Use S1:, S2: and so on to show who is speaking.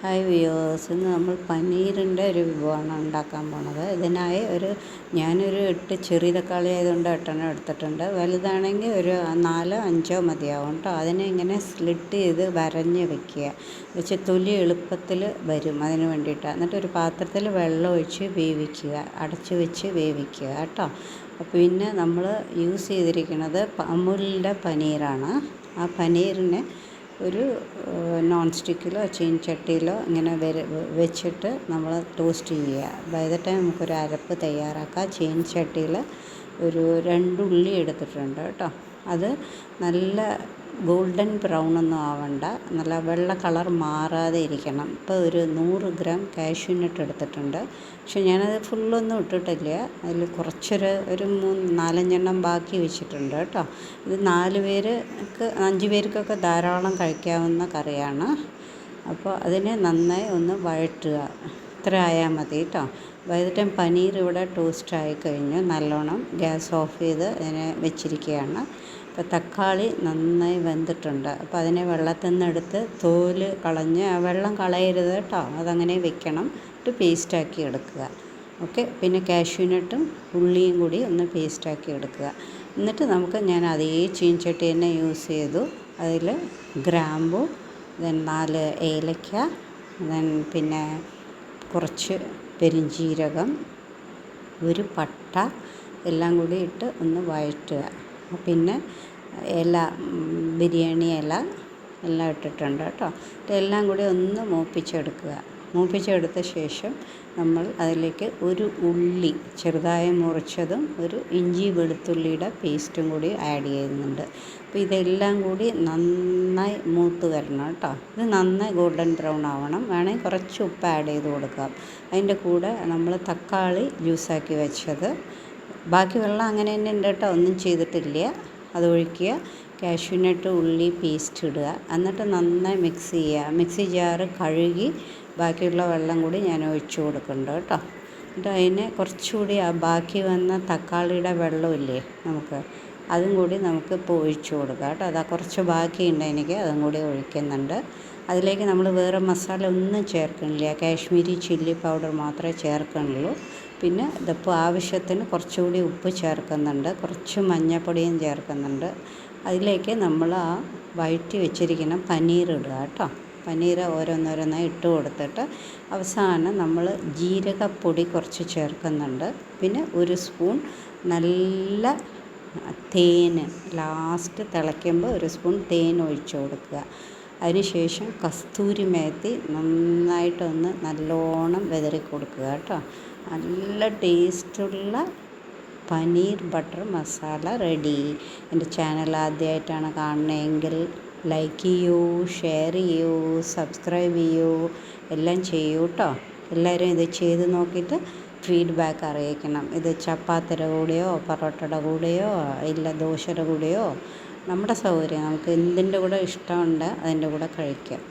S1: Hi viewers ഇന്ന് നമ്മൾ പനീറിന്റെ ഒരു വിഭവമാണ് ഉണ്ടാക്കാൻ പോണത്. ഇതിനായി ഒരു ഞാനൊരു എട്ട് ചെറിയ തക്കാളി ആയതുകൊണ്ട് എട്ടെണ്ണം എടുത്തിട്ടുണ്ട്. വലുതാണെങ്കിൽ ഒരു നാലോ അഞ്ചോ മതിയാവും കേട്ടോ അതിനെ ഇങ്ങനെ സ്ലിട്ട് ചെയ്ത് വരഞ്ഞ് വെക്കുക. വെച്ച് തൊലി എളുപ്പത്തിൽ വരും അതിന് വേണ്ടിയിട്ട്. എന്നിട്ട് ഒരു പാത്രത്തിൽ വെള്ളം ഒഴിച്ച് വേവിക്കുക. അടച്ച് വെച്ച് വേവിക്കുക കേട്ടോ പിന്നെ നമ്മൾ യൂസ് ചെയ്തിരിക്കുന്നത് അമുലിന്റെ പനീറാണ്. ആ പനീറിനെ ഒരു നോൺ സ്റ്റിക്കിലോ ചീനച്ചട്ടിയിലോ ഇങ്ങനെ വെച്ചിട്ട് നമ്മൾ ടോസ്റ്റ് ചെയ്യുക. ബൈ ദ ടൈം നമുക്കൊരു അരപ്പ് തയ്യാറാക്കാം. ചീനച്ചട്ടിയിൽ ഒരു രണ്ടുള്ളി എടുത്തിട്ടുണ്ട് കേട്ടോ. അത് നല്ല ഗോൾഡൻ ബ്രൗൺ ഒന്നും ആവണ്ട. നല്ല വെള്ള കളർ മാറാതെ ഇരിക്കണം. ഇപ്പോൾ ഒരു നൂറ് ഗ്രാം കാഷ്യൂ നട്ട് എടുത്തിട്ടുണ്ട്. പക്ഷെ ഞാനത് ഫുള്ളൊന്നും ഇട്ടിട്ടില്ല. അതിൽ കുറച്ചൊരു ഒരു മൂന്ന് നാലഞ്ചെണ്ണം ബാക്കി വെച്ചിട്ടുണ്ട് കേട്ടോ. ഇത് നാല് പേർക്ക് അഞ്ച് പേർക്കൊക്കെ ധാരാളം കഴിക്കാവുന്ന കറിയാണ്. അപ്പോൾ അതിനെ നന്നായി ഒന്ന് വഴറ്റുക. ഇത്ര ആയാൽ മതി കേട്ടോ. വൈകിട്ടും പനീർ ഇവിടെ ടോസ്റ്റ് ആയി കഴിഞ്ഞു. നല്ലോണം ഗ്യാസ് ഓഫ് ചെയ്ത് അതിനെ വെച്ചിരിക്കുകയാണ്. അപ്പോൾ തക്കാളി നന്നായി വെന്തിട്ടുണ്ട്. അപ്പോൾ അതിനെ വെള്ളത്തിൽ നിന്ന് എടുത്ത് തോൽ കളഞ്ഞ് ആ വെള്ളം കളയരുത് കേട്ടോ. അതങ്ങനെ വെക്കണം. എന്നിട്ട് പേസ്റ്റാക്കി എടുക്കുക. ഓക്കെ പിന്നെ കാഷ്യൂനട്ടും ഉള്ളിയും കൂടി ഒന്ന് പേസ്റ്റാക്കി എടുക്കുക. എന്നിട്ട് നമുക്ക് ഞാൻ അതേ ചീൻചട്ടി തന്നെ യൂസ് ചെയ്തു. അതിൽ ഗ്രാമ്പു ദെൻ നാല് ഏലക്ക ദെൻ പിന്നെ കുറച്ച് പെരിഞ്ജീരകം ഒരു പട്ട എല്ലാം കൂടി ഇട്ട് ഒന്ന് വഴറ്റുക. പിന്നെ ഇല ബിരിയാണി ഇല എല്ലാം ഇട്ടിട്ടുണ്ട് കേട്ടോ. ഇതെല്ലാം കൂടി ഒന്ന് മൂപ്പിച്ചെടുക്കുക. മൂപ്പിച്ചെടുത്ത ശേഷം നമ്മൾ അതിലേക്ക് ഒരു ഉള്ളി ചെറുതായി മുറിച്ചതും ഒരു ഇഞ്ചി വെളുത്തുള്ളിയുടെ പേസ്റ്റും കൂടി ആഡ് ചെയ്യുന്നുണ്ട്. അപ്പോൾ ഇതെല്ലാം കൂടി നന്നായി മൂത്ത് വരണം കേട്ടോ. ഇത് നന്നായി ഗോൾഡൻ ബ്രൗൺ ആവണം. വേണമെങ്കിൽ കുറച്ച് ഉപ്പ് ആഡ് ചെയ്ത് കൊടുക്കാം. അതിന്റെ കൂടെ നമ്മൾ തക്കാളി ജ്യൂസാക്കി വെച്ചത് ബാക്കി വെള്ളം അങ്ങനെ തന്നെ ഉണ്ട് കേട്ടോ. ഒന്നും ചെയ്തിട്ടില്ല. അത് ഒഴിക്കുക. കാഷ്യൂനട്ട് ഉള്ളി പേസ്റ്റ് ഇടുക. എന്നിട്ട് നന്നായി മിക്സ് ചെയ്യുക. മിക്സി ജാറ് കഴുകി ബാക്കിയുള്ള വെള്ളം കൂടി ഞാൻ ഒഴിച്ചു കൊടുക്കുന്നുണ്ട് കേട്ടോ. എന്നിട്ട് അതിനെ കുറച്ചുകൂടി ആ ബാക്കി വന്ന തക്കാളിയുടെ വെള്ളമില്ലേ നമുക്ക് അതും കൂടി നമുക്ക് ഇപ്പോൾ ഒഴിച്ചു കൊടുക്കാം കേട്ടോ. അതാ കുറച്ച് ബാക്കിയുണ്ട് എനിക്ക് അതും കൂടി ഒഴിക്കുന്നുണ്ട്. അതിലേക്ക് നമ്മൾ വേറെ മസാല ഒന്നും ചേർക്കണില്ല കാശ്മീരി ചില്ലി പൗഡർ മാത്രമേ ചേർക്കണുള്ളൂ പിന്നെ ഇതിപ്പോൾ ആവശ്യത്തിന് കുറച്ചുകൂടി ഉപ്പ് ചേർക്കുന്നുണ്ട് കുറച്ച് മഞ്ഞൾപ്പൊടിയും ചേർക്കുന്നുണ്ട്. അതിലേക്ക് നമ്മൾ ആ വഴറ്റി വെച്ചിരിക്കുന്ന പനീർ ഇടുക കേട്ടോ. പനീർ ഓരോന്നോരോന്നായി ഇട്ട് കൊടുത്തിട്ട് അവസാനം നമ്മൾ ജീരകപ്പൊടി കുറച്ച് ചേർക്കുന്നുണ്ട്. പിന്നെ ഒരു സ്പൂൺ നല്ല തേൻ ലാസ്റ്റ് തിളയ്ക്കുമ്പോൾ ഒരു സ്പൂൺ തേൻ ഒഴിച്ച് കൊടുക്കുക. അതിനുശേഷം കസ്തൂരി മേത്തി നന്നായിട്ടൊന്ന് നല്ലോണം വിതറി കൊടുക്കുക കേട്ടോ. നല്ല ടേസ്റ്റുള്ള പനീർ ബട്ടർ മസാല റെഡി. എന്റെ ചാനൽ ആദ്യമായിട്ടാണ് കാണുന്നതെങ്കിൽ ലൈക്ക് ചെയ്യൂ ഷെയർ ചെയ്യൂ സബ്സ്ക്രൈബ് ചെയ്യൂ എല്ലാം ചെയ്യൂ കേട്ടോ. എല്ലാവരും ഇത് ചെയ്ത് നോക്കിയിട്ട് ഫീഡ്ബാക്ക് അറിയിക്കണം. ഇത് ചപ്പാത്തിയുടെ കൂടെയോ പൊറോട്ടയുടെ കൂടെയോ ഇല്ല ദോശയുടെ കൂടെയോ നമ്മുടെ സൗകര്യം. നമുക്ക് എന്തിന്റെ കൂടെ ഇഷ്ടമുണ്ട് അതിന്റെ കൂടെ കഴിക്കാം.